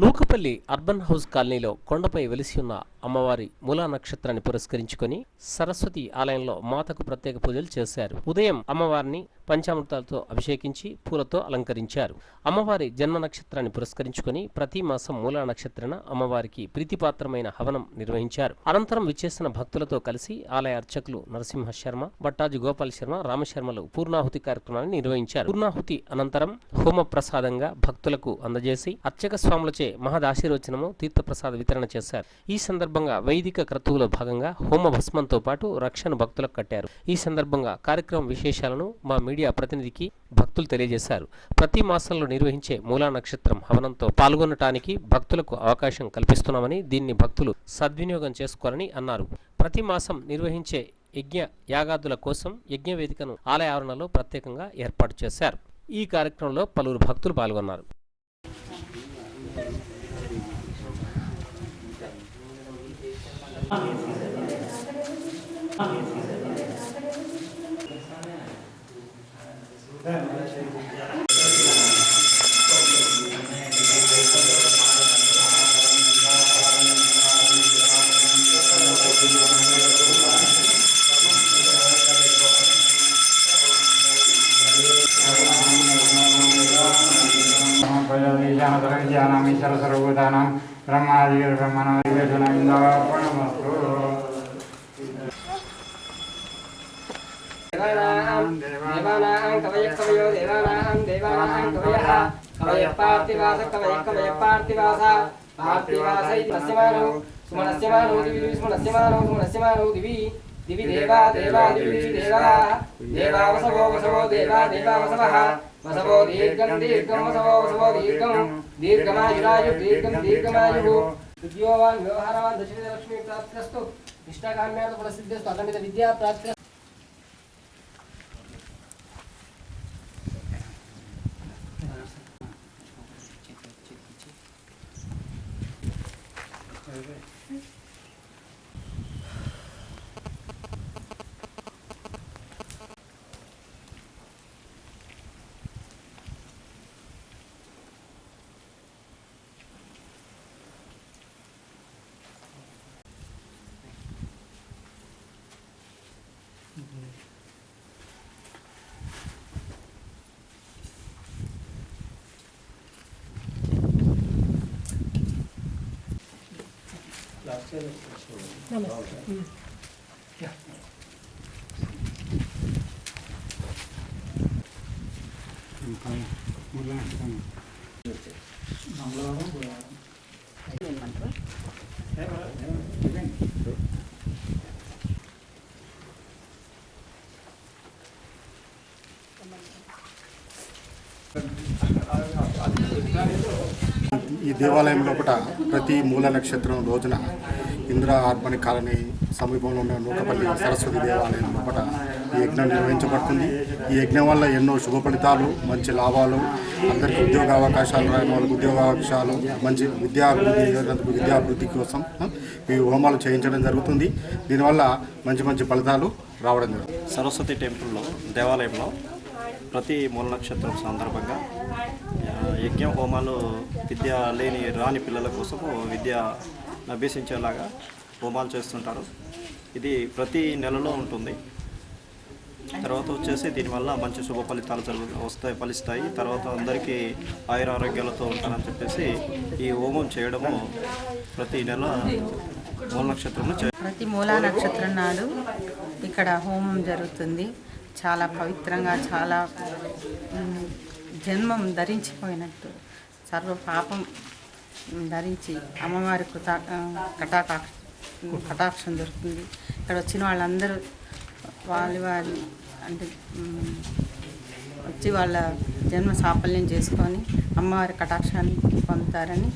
Nukapalli urban house కాలనీలో కొండపై వెలిసి ఉన్న అమ్మవారి మూలా నక్షత్రాన్ని పురస్కరించుకొని సరస్వతి ఆలయంలో మాతకు ప్రత్యేక పూజలు చేశారు. ఉదయం అమ్మవారిని పంచామృతాలతో అభిషేకించి పూలతో అలంకరించారు. అమ్మవారి జన్మ నక్షత్రాన్ని పురస్కరించుకొని ప్రతి మాసం మూలా నక్షత్రాన అమ్మవారికి ప్రీతిపాత్రమైన హవనం నిర్వహించారు. అనంతరం విచ్చేసిన భక్తులతో కలిసి ఆలయ అర్చకులు నరసింహ శర్మ భట్టాజు గోపాల్ శర్మ రామశర్మలు పూర్ణాహుతి కార్యక్రమాన్ని నిర్వహించారు. పూర్ణాహుతి అనంతరం హోమ ప్రసాదంగా భక్తులకు అందజేసి అర్చక స్వాములచే మహదాశీర్వచనము తీర్థప్రసాద వితరణ చేశారు. ఈ సందర్భంగా వైదిక క్రతువులో భాగంగా హోమ భస్మంతో పాటు రక్షణ భక్తులకు కట్టారు. ఈ సందర్భంగా కార్యక్రమం విశేషాలను మా మీడియా ప్రతినిధికి భక్తులు తెలియజేశారు. ప్రతి మాసంలో నిర్వహించే మూలా నక్షత్రం హవనంతో పాల్గొనటానికి భక్తులకు అవకాశం కల్పిస్తున్నామని దీన్ని భక్తులు సద్వినియోగం చేసుకోవాలని అన్నారు. ప్రతి మాసం నిర్వహించే యజ్ఞ యాగాదుల కోసం యజ్ఞ వేదికను ఆలయ ఆవరణలో ప్రత్యేకంగా ఏర్పాటు చేశారు. ఈ కార్యక్రమంలో పలువురు భక్తులు పాల్గొన్నారు. జ్ఞానామీశ్వర సర్వభూతానం బ్రహ్మాది బ్రహ్మణ వివేచన ఇందాపణ కవయ పార్థివాస కవయ కవయ పార్థివాస పార్థివాస ఇది మనస్యమానో సుమనస్యమానో విద్యా ప్రాప్తి Evet. Thank Yeah. ఈ దేవాలయం లోపల ప్రతి మూల నక్షత్రం రోజున ఇందిరా ఆర్బన్ కాలనీ సమీపంలో ఉన్న నూకపల్లి సరస్వతి దేవాలయం లోపల ఈ యజ్ఞం నిర్వహించబడుతుంది. ఈ యజ్ఞం వల్ల ఎన్నో శుభ ఫలితాలు మంచి లాభాలు అందరికీ ఉద్యోగ అవకాశాలు రాని వాళ్ళకి ఉద్యోగ అవకాశాలు మంచి విద్యాభివృద్ధి విద్యాభివృద్ధి కోసం ఈ హోమాలు చేయించడం జరుగుతుంది. దీనివల్ల మంచి మంచి ఫలితాలు రావడం జరుగుతుంది. సరస్వతి టెంపుల్లో దేవాలయంలో ప్రతి మూల నక్షత్రం సందర్భంగా యజ్ఞ హోమాలు విద్య లేని రాని పిల్లల కోసము విద్య అభ్యసించేలాగా హోమాలు చేస్తుంటారు. ఇది ప్రతి నెలలో ఉంటుంది. తర్వాత వచ్చేసి దీనివల్ల మంచి శుభ ఫలితాలు జరుగు వస్తాయి ఫలిస్తాయి. తర్వాత అందరికీ ఆయుర ఆరోగ్యాలతో ఉంటారని చెప్పేసి ఈ హోమం చేయడము ప్రతి నెల మూల నక్షత్రం ప్రతి మూలా నక్షత్రం నాడు ఇక్కడ హోమం జరుగుతుంది. చాలా పవిత్రంగా చాలా జన్మం ధరించిపోయినట్టు. సర్వ పాపం ధరించి అమ్మవారి కృతా కటాకాక్ష కటాక్షం దొరుకుతుంది. ఇక్కడ వచ్చిన వాళ్ళందరూ వాళ్ళ వారి అంటే వచ్చి వాళ్ళ జన్మ సాఫల్యం చేసుకొని అమ్మవారి కటాక్షాన్ని పొందుతారని